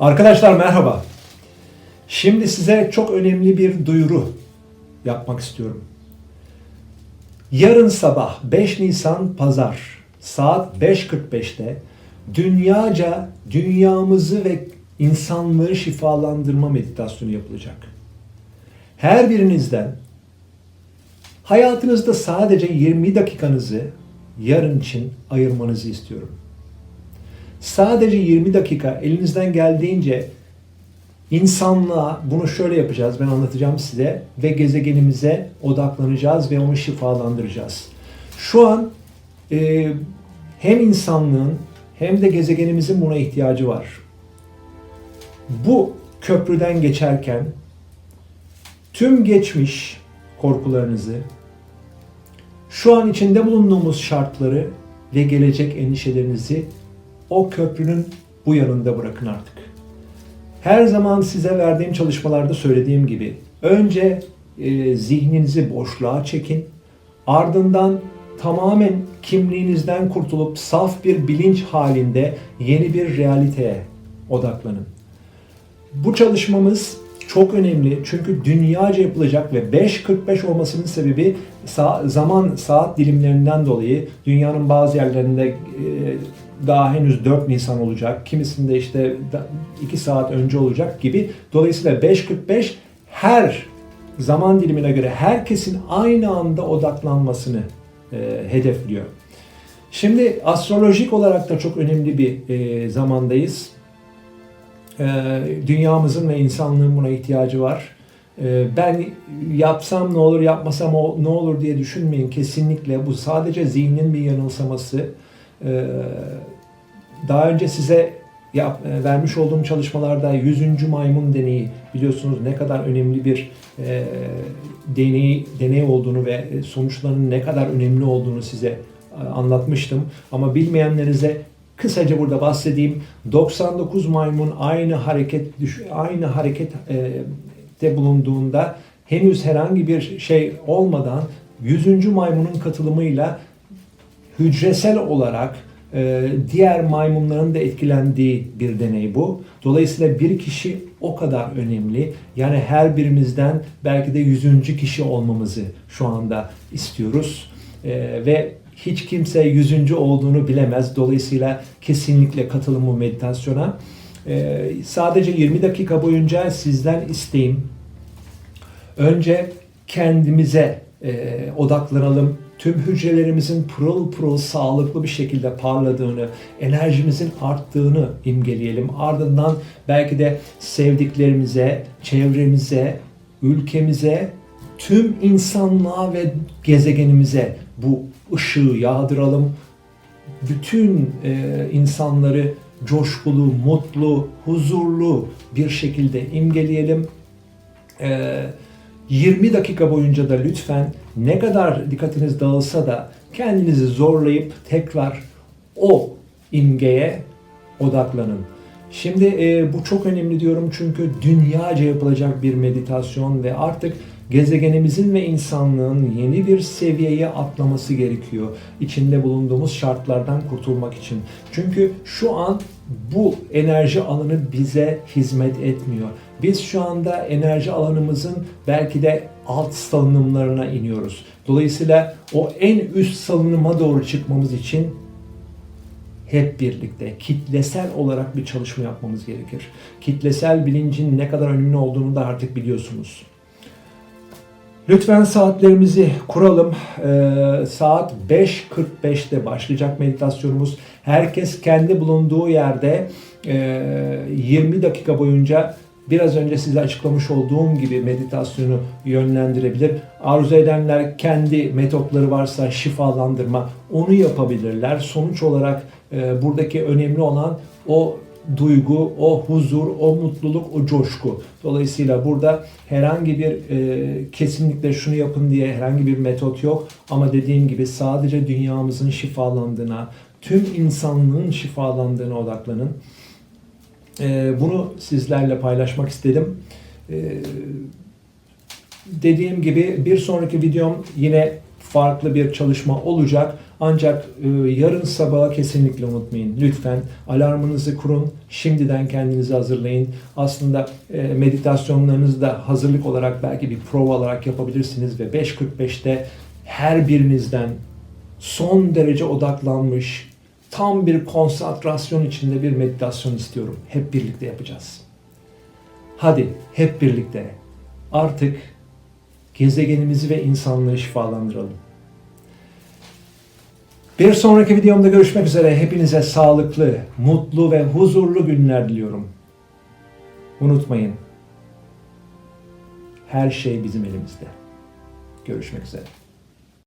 Arkadaşlar merhaba. Şimdi size çok önemli bir duyuru yapmak istiyorum. Yarın sabah 5 Nisan Pazar saat 5.45'te dünyaca dünyamızı ve insanlığı şifalandırma meditasyonu yapılacak. Her birinizden hayatınızda sadece 20 dakikanızı yarın için ayırmanızı istiyorum. Sadece 20 dakika elinizden geldiğince insanlığa bunu şöyle yapacağız. Ben anlatacağım size ve gezegenimize odaklanacağız ve onu şifalandıracağız. Şu an e, hem insanlığın hem de gezegenimizin buna ihtiyacı var. Bu köprüden geçerken tüm geçmiş korkularınızı, şu an içinde bulunduğumuz şartları ve gelecek endişelerinizi o köprünün bu yanında bırakın artık. Her zaman size verdiğim çalışmalarda söylediğim gibi önce e, zihninizi boşluğa çekin. Ardından tamamen kimliğinizden kurtulup saf bir bilinç halinde yeni bir realiteye odaklanın. Bu çalışmamız çok önemli çünkü dünyaca yapılacak ve 5.45 olmasının sebebi zaman saat dilimlerinden dolayı dünyanın bazı yerlerinde e, daha henüz 4 Nisan olacak, kimisinde işte 2 saat önce olacak gibi. Dolayısıyla 5.45 her zaman dilimine göre herkesin aynı anda odaklanmasını e, hedefliyor. Şimdi astrolojik olarak da çok önemli bir e, zamandayız. E, dünyamızın ve insanlığın buna ihtiyacı var. E, ben yapsam ne olur, yapmasam o ne olur diye düşünmeyin. Kesinlikle bu sadece zihnin bir yanılsaması. E, daha önce size yap, e, vermiş olduğum çalışmalarda 100. maymun deneyi biliyorsunuz ne kadar önemli bir e, deney deney olduğunu ve sonuçlarının ne kadar önemli olduğunu size e, anlatmıştım. Ama bilmeyenlerinize kısaca burada bahsedeyim. 99 maymun aynı hareket aynı hareket e, de bulunduğunda henüz herhangi bir şey olmadan 100. maymunun katılımıyla hücresel olarak e, diğer maymunların da etkilendiği bir deney bu. Dolayısıyla bir kişi o kadar önemli. Yani her birimizden belki de yüzüncü kişi olmamızı şu anda istiyoruz. E, ve hiç kimse yüzüncü olduğunu bilemez. Dolayısıyla kesinlikle katılımı meditasyona. E, sadece 20 dakika boyunca sizden isteğim önce kendimize odaklanalım. Tüm hücrelerimizin pırıl pırıl sağlıklı bir şekilde parladığını, enerjimizin arttığını imgeleyelim. Ardından belki de sevdiklerimize, çevremize, ülkemize, tüm insanlığa ve gezegenimize bu ışığı yağdıralım. Bütün e, insanları coşkulu, mutlu, huzurlu bir şekilde imgeleyelim. Ee, 20 dakika boyunca da lütfen ne kadar dikkatiniz dağılsa da kendinizi zorlayıp tekrar o imgeye odaklanın. Şimdi e, bu çok önemli diyorum çünkü dünyaca yapılacak bir meditasyon ve artık gezegenimizin ve insanlığın yeni bir seviyeye atlaması gerekiyor. İçinde bulunduğumuz şartlardan kurtulmak için. Çünkü şu an bu enerji alanı bize hizmet etmiyor. Biz şu anda enerji alanımızın belki de alt salınımlarına iniyoruz. Dolayısıyla o en üst salınıma doğru çıkmamız için hep birlikte kitlesel olarak bir çalışma yapmamız gerekir. Kitlesel bilincin ne kadar önemli olduğunu da artık biliyorsunuz. Lütfen saatlerimizi kuralım. Ee, saat 5.45'te başlayacak meditasyonumuz. Herkes kendi bulunduğu yerde e, 20 dakika boyunca biraz önce size açıklamış olduğum gibi meditasyonu yönlendirebilir. Arzu edenler kendi metotları varsa şifalandırma onu yapabilirler. Sonuç olarak e, buradaki önemli olan o duygu, o huzur, o mutluluk, o coşku. Dolayısıyla burada herhangi bir e, kesinlikle şunu yapın diye herhangi bir metot yok. Ama dediğim gibi sadece dünyamızın şifalandığına, tüm insanlığın şifalandığına odaklanın. E, bunu sizlerle paylaşmak istedim. E, dediğim gibi bir sonraki videom yine farklı bir çalışma olacak. Ancak e, yarın sabaha kesinlikle unutmayın. Lütfen alarmınızı kurun. Şimdiden kendinizi hazırlayın. Aslında e, meditasyonlarınızı da hazırlık olarak belki bir prova olarak yapabilirsiniz ve 5.45'te her birinizden son derece odaklanmış, tam bir konsantrasyon içinde bir meditasyon istiyorum. Hep birlikte yapacağız. Hadi hep birlikte artık gezegenimizi ve insanlığı şifalandıralım. Bir sonraki videomda görüşmek üzere. Hepinize sağlıklı, mutlu ve huzurlu günler diliyorum. Unutmayın. Her şey bizim elimizde. Görüşmek üzere.